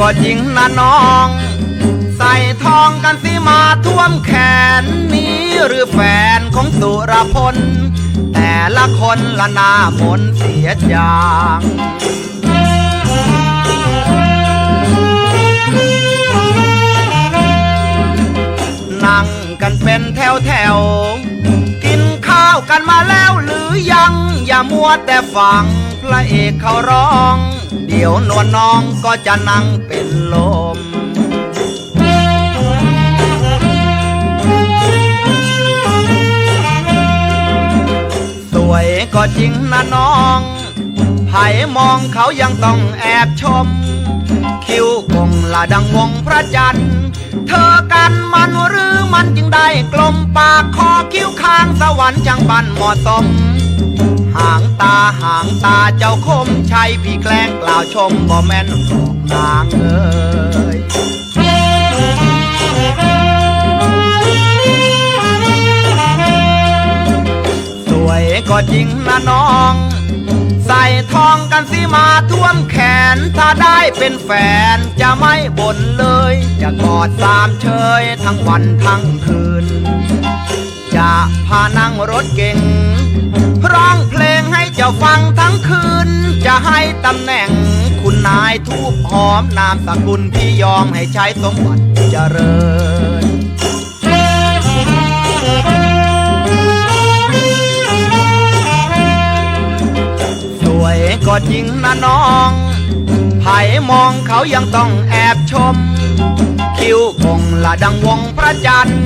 ก็จริงนะน้อง ใส่ทองกันสิมาท่วมแขนนี้หรือแฟนของสุรพล แต่ละคนละหน้ามนเสียจางนั่งกันเป็นแถวแถวๆกินข้าวกันมาแล้วหรือยัง อย่ามัวแต่ฟังพระเอกเขาร้อง เดี๋ยวนวลน้องก็จะนั่งเป็นลม สวยก็จริงนะน้องไผ่มองเขายังต้องแอบชม คิ้วคงละดังวงพระจันทร์ เธอกันมันหรือมันจึงได้กลมปากคอคิ้วข้างสวรรค์จังบันเหมาะสม หางตาหางตาเจ้าคมชัยพี่แกล้งกล่าวชมบ่แม่นหอกนางเอ้ยสวยก็จริงนะน้อง ใส่ทองกันสิมาท่วมแขน ถ้าได้เป็นแฟนจะไม่บ่นเลย จะกอดสามเชยทั้งวันทั้งคืน จะพานั่งรถเก่ง ร้องเพลงให้เจ้าฟังทั้งคืน จะให้ตำแหน่งคุณนายทูบหอมนามสกุลพี่ยอมให้ใช้สมบัติเจริญสวยก็จริงนะน้องไผ่มองเขายังต้องแอบชม คิ้วคงละดังวงพระจันทร์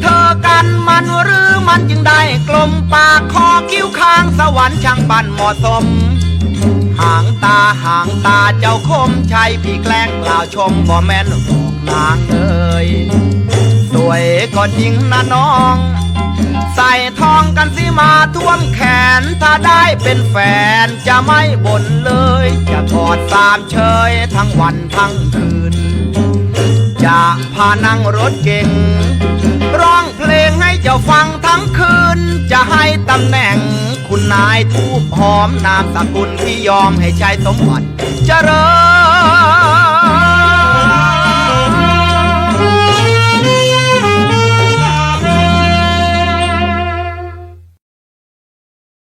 เธอกันมันหรือมันจึงได้กลมปากคอคิ้วข้างสวรรค์ช่างบันเหมาะสม หางตาหางตาเจ้าคมชัยพี่แกล้งกล่าวชมบ่แม่นบอกนางเอ้ยสวยก็จริงนะน้อง ใส่ทองกันสิมาท่วมแขน ถ้าได้เป็นแฟนจะไม่บ่นเลย จะกอดสามเชยทั้งวันทั้งคืน จะพานั่งรถเก่ง จ้าฟังทั้งคืน จะให้ตำแหน่ง คุณนายทูบหอมนามสกุลที่ยอมให้ใช้สมบัติเจริญ